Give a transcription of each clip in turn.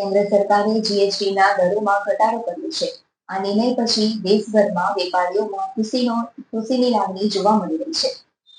કેન્દ્ર સરકારે જીએસટીના દરોમાં ઘટાડો કર્યો છે. આ નિર્ણય પછી દેશભરમાં વેપારીઓમાં ખુશીનો, ખુશીની લાગણી જોવા મળી રહી છે.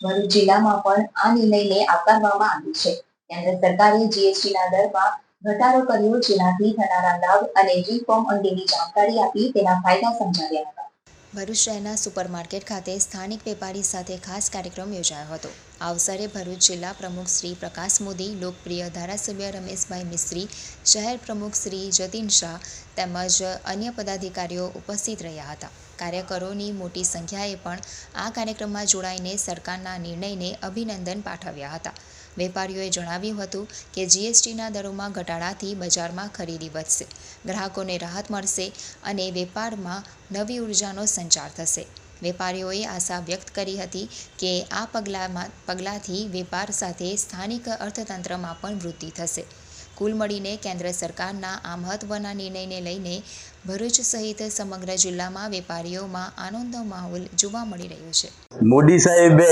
ભરૂચ જિલ્લામાં પણ આ નિર્ણયને આવકારવામાં આવ્યો છે. કેન્દ્ર સરકારે જીએસટીના દરમાં ઘટાડો કર્યો, જેનાથી થનારા લાભ અને રિફોર્મ અંગેની જાણકારી આપી તેના ફાયદા સમજાવ્યા હતા. ભરૂચ શહેરના સુપરમાર્કેટ ખાતે સ્થાનિક વેપારી સાથે ખાસ કાર્યક્રમ યોજાયો હતો. આ અવસરે ભરૂચ જિલ્લા પ્રમુખ શ્રી પ્રકાશ મોદી, લોકપ્રિય ધારાસભ્ય રમેશભાઈ મિસ્ત્રી, શહેર પ્રમુખ શ્રી જતીન શાહ તેમજ અન્ય પદાધિકારીઓ ઉપસ્થિત રહ્યા હતા. કાર્યકરોની મોટી સંખ્યાએ પણ આ કાર્યક્રમમાં જોડાઈને સરકારના નિર્ણયને અભિનંદન પાઠવ્યા હતા. વેપારીઓએ જણાવ્યું હતું કે જીએસટીના દરોમાં ઘટાડાથી બજારમાં ખરીદી વધશે, ગ્રાહકોને રાહત મળશે અને વેપારમાં નવી ઉર્જાનો સંચાર થશે. વેપારીઓએ આશા વ્યક્ત કરી હતી કે આ પગલામાં પગલાંથી વેપાર સાથે સ્થાનિક અર્થતંત્રમાં પણ વૃદ્ધિ થશે. કુલ મળીને કેન્દ્ર સરકારના આ મહત્ત્વના નિર્ણયને લઈને ભરૂચ સહિત સમગ્ર જિલ્લામાં વેપારીઓમાં આનંદનો માહોલ જોવા મળી રહ્યો છે. મોદી સાહેબે,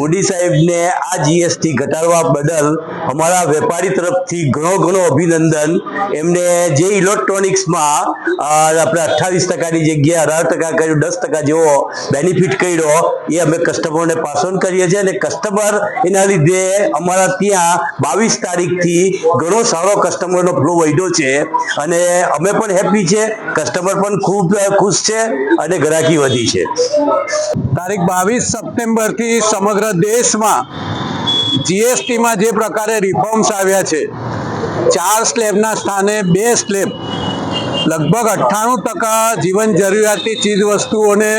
મોદી સાહેબને આ જીએસટી ઘટાડવા બદલ અમારા વેપારી તરફથી ઘણો ઘણો અભિનંદન. એમને જે ઇલેક્ટ્રોનિક્સમાં આપણે અઠ્ઠાવીસ ટકાની જગ્યાએ અઢાર ટકા કર્યું, દસ ટકા જેવો બેનિફિટ કર્યો, એ અમે કસ્ટમરને પાસ ઓન કરીએ છીએ અને કસ્ટમર એના લીધે અમારા ત્યાં બાવીસ તારીખથી ઘણો સારો કસ્ટમરનો ફ્લો વધ્યો છે અને અમે પણ હેપી છે. કસ્ટમર પણ ખૂબ ખુશ છે અને ગ્રાહકી વધી છે. તારીખ બાવીસ સપ્ટેમ્બરથી સમગ્ર દેશમાં જીએસટીમાં જે પ્રકારે રિફોર્મ્સ આવ્યા છે, ચાર સ્લેબના સ્થાને બે સ્લેબ લગભગ અઠ્ઠાણું ટકા જીવન જરૂરિયાતની ચીજ વસ્તુઓને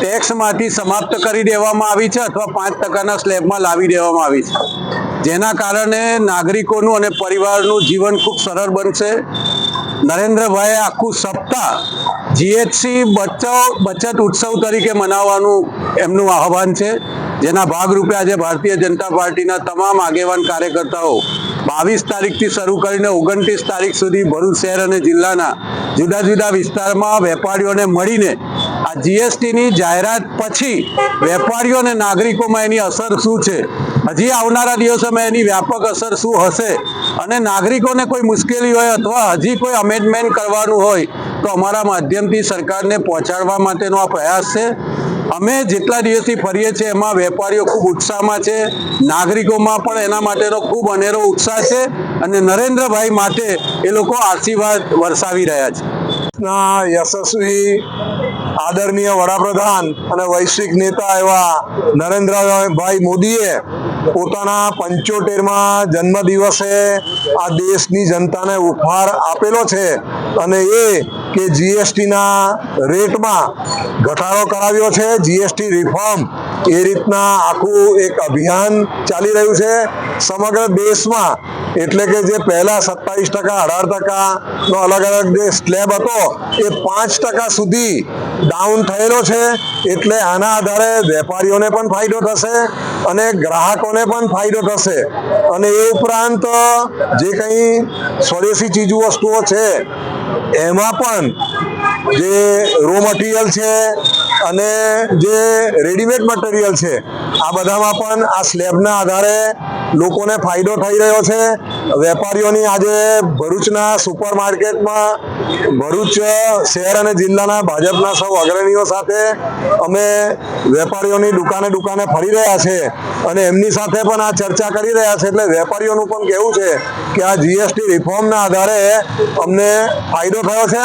ટેક્સમાંથી સમાપ્ત કરી દેવામાં આવી છે અથવા પાંચ ટકાના સ્લેબમાં લાવી દેવામાં આવી છે. જેના કારણે નાગરિકોનું અને પરિવારનું જીવન ખૂબ સરળ બનશે. નરેન્દ્રભાઈએ આખું સપ્તાહ જીએચસી બચાવ, બચત ઉત્સવ તરીકે મનાવવાનું એમનું આહવાન છે. જેના ભાગરૂપે આજે ભારતીય જનતા પાર્ટીના તમામ આગેવાન કાર્યકર્તાઓ બાવીસ તારીખથી શરૂ કરીને ઓગણત્રીસ તારીખ સુધી ભરૂચ શહેર અને જિલ્લાના જુદા જુદા વિસ્તારમાં વેપારીઓને મળીને આ જીએસટીની જાહેરાત પછી વેપારીઓ અને નાગરિકોમાં એની અસર શું છે? હજી આવનારા દિવસોમાં એની વ્યાપક અસર શું હશે? અને નાગરિકોને કોઈ મુશ્કેલી હોય અથવા હજી કોઈ અમેન્ડમેન્ટ કરવાનું હોય, તો અમારા માધ્યમથી સરકારને પહોંચાડવા માટેનો આ પ્રયાસ છે. અમે જેટલા દિવસથી ફરીએ છીએ, એમાં વેપારીઓ ખૂબ ઉત્સાહમાં છે, નાગરિકોમાં પણ એના માટેનો ખૂબ અનેરો ઉત્સાહ છે અને નરેન્દ્રભાઈ માટે એ લોકો આશીર્વાદ વરસાવી રહ્યા છે. યશસ્વી આદરણીય વડાપ્રધાન અને વૈશ્વિક નેતા એવા નરેન્દ્રભાઈ મોદીએ પોતાના પંચોતેરમાં જન્મદિવસે આ દેશની જનતાને ઉપહાર આપેલો છે અને એ કે જીએસટીના રેટમાં ઘટાડો કરાવ્યો છે. જીએસટી રિફોર્મ એ રીતના આખું એક અભિયાન ચાલી રહ્યું છે. સમગ્ર દેશમાં એટલે કે જે પહેલા સત્તાવીસ ટકા, અઢાર ટકાનો અલગ અલગ જે સ્લેબ હતો, એ પાંચ ટકા સુધી ડાઉન થયેલો છે. એટલે આના આધારે વેપારીઓને પણ ફાયદો થશે અને ગ્રાહકોને પણ ફાયદો થશે. અને એ ઉપરાંત જે કંઈ સ્વદેશી ચીજ વસ્તુઓ છે એમાં પણ જે રો મટીરિયલ છે અને જે રેડીમેડ મટીરિયલ છે, આ બધામાં પણ આ સ્લેબના આધારે લોકોને ફાયદો થઈ રહ્યો છે. વેપારીઓની આજે ભરૂચના સુપર માર્કેટમાં ભરૂચ શહેર અને જિલ્લાના ભાજપના સૌ અગ્રણીઓ સાથે અમે વેપારીઓની દુકાને દુકાને ફરી રહ્યા છે અને એમની સાથે પણ આ ચર્ચા કરી રહ્યા છે. એટલે વેપારીઓનું પણ કહેવું છે કે આ જીએસટી રિફોર્મના આધારે અમને ફાયદો થયો છે